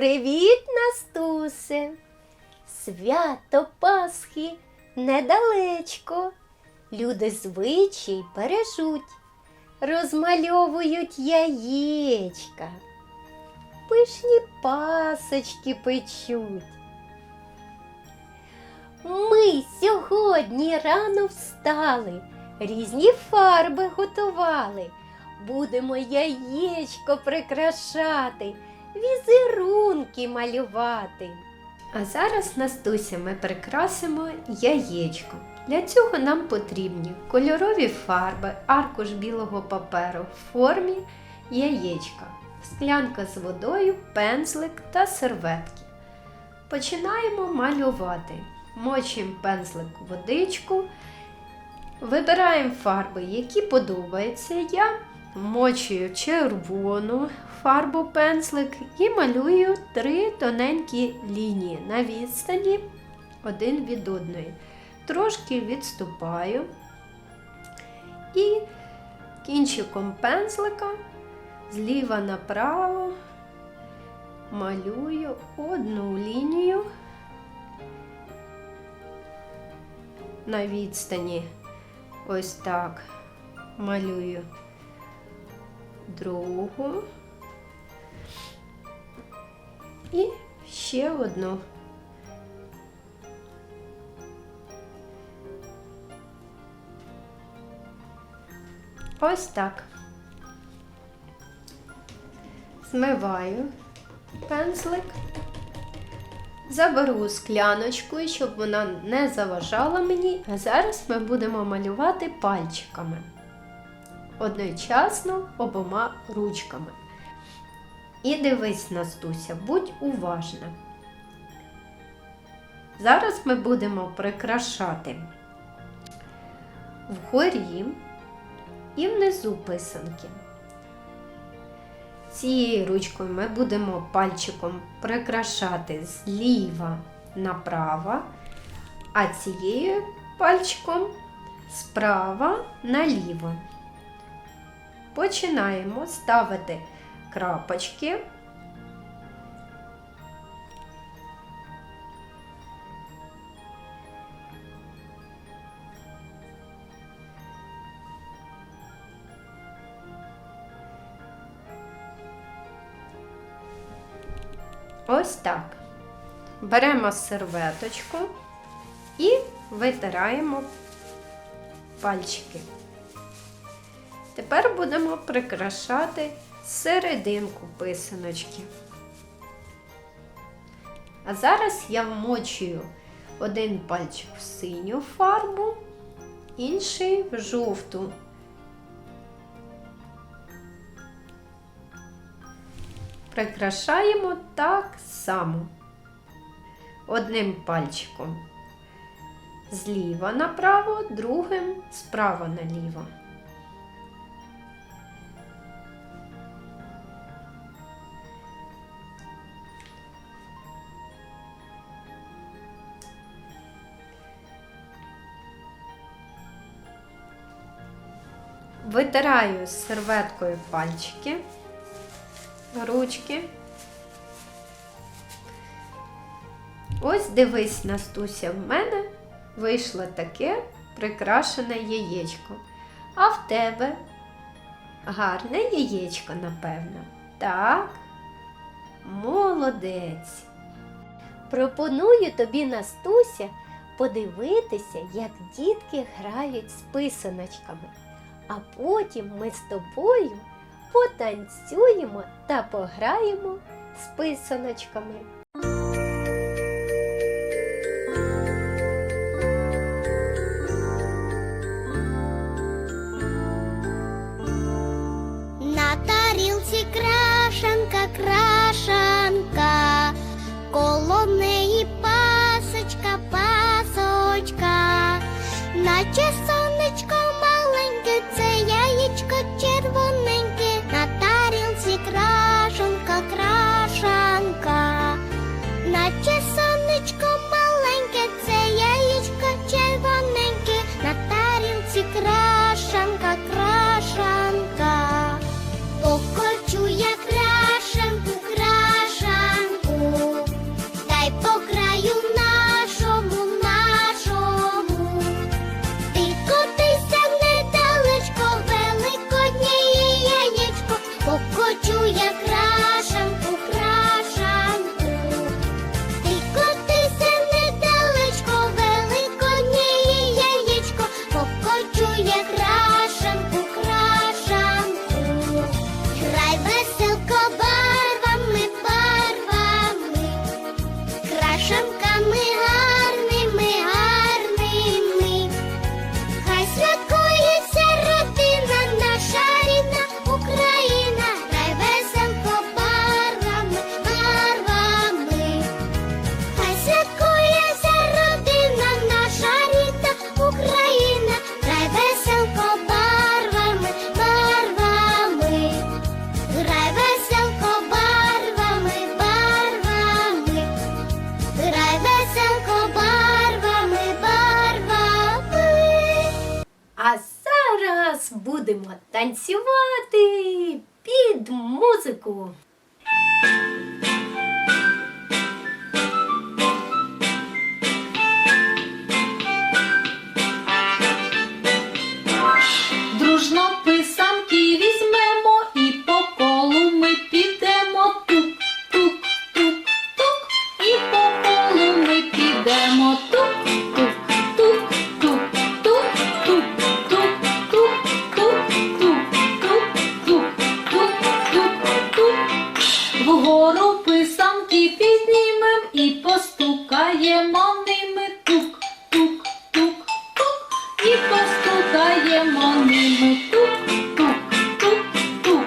Привіт, Настусе! Свято Пасхи недалечко. Люди звичай бережуть, розмальовують яєчка, пишні пасочки печуть. Ми сьогодні рано встали, різні фарби готували. Будемо яєчко прикрашати, візерунки малювати. А зараз, Настуся, ми прикрасимо яєчко. Для цього нам потрібні кольорові фарби, аркуш білого паперу в формі яєчка, склянка з водою, пензлик та серветки. Починаємо малювати. Мочимо пензлик у водичку, вибираємо фарби, які подобаються. Я мочую червону фарбу пензлик і малюю три тоненькі лінії на відстані один від одної. Трошки відступаю і кінчиком пензлика зліва направо малюю одну лінію на відстані. Ось так малюю другу і ще одну. Ось так. Змиваю пензлик, заберу скляночку, щоб вона не заважала мені. А зараз ми будемо малювати пальчиками. Одночасно обома ручками. І дивись, Настуся, будь уважна. Зараз ми будемо прикрашати вгорі і внизу писанки. Цією ручкою ми будемо пальчиком прикрашати зліва направо, а цією пальчиком справа наліво. Починаємо ставити крапочки. Ось так. Беремо серветочку і витираємо пальчики. Тепер будемо прикрашати серединку писаночки. А зараз я вмочую один пальчик в синю фарбу, інший в жовту. Прикрашаємо так само. Одним пальчиком зліва направо, другим справа наліво. Витираю серветкою пальчики, ручки. Ось дивись, Настуся, в мене вийшло таке прикрашене яєчко. А в тебе гарне яєчко, напевно. Так, молодець. Пропоную тобі, Настуся, подивитися, як дітки грають з писаночками. А потім ми з тобою потанцюємо та пограємо з писаночками. Танцювати під музику. Дружно писанки візьмемо Б'ємо ними тук-тук, тук-тук.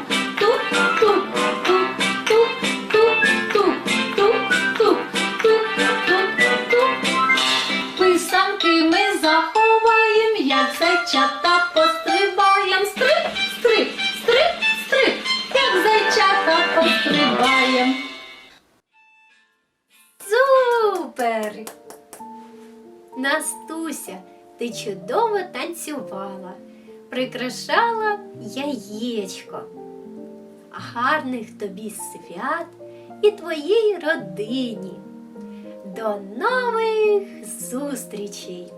Писанки ми заховаєм, як зайчат. Ти чудово танцювала, прикрашала яєчко. Гарних тобі свят і твоїй родині. До нових зустрічей!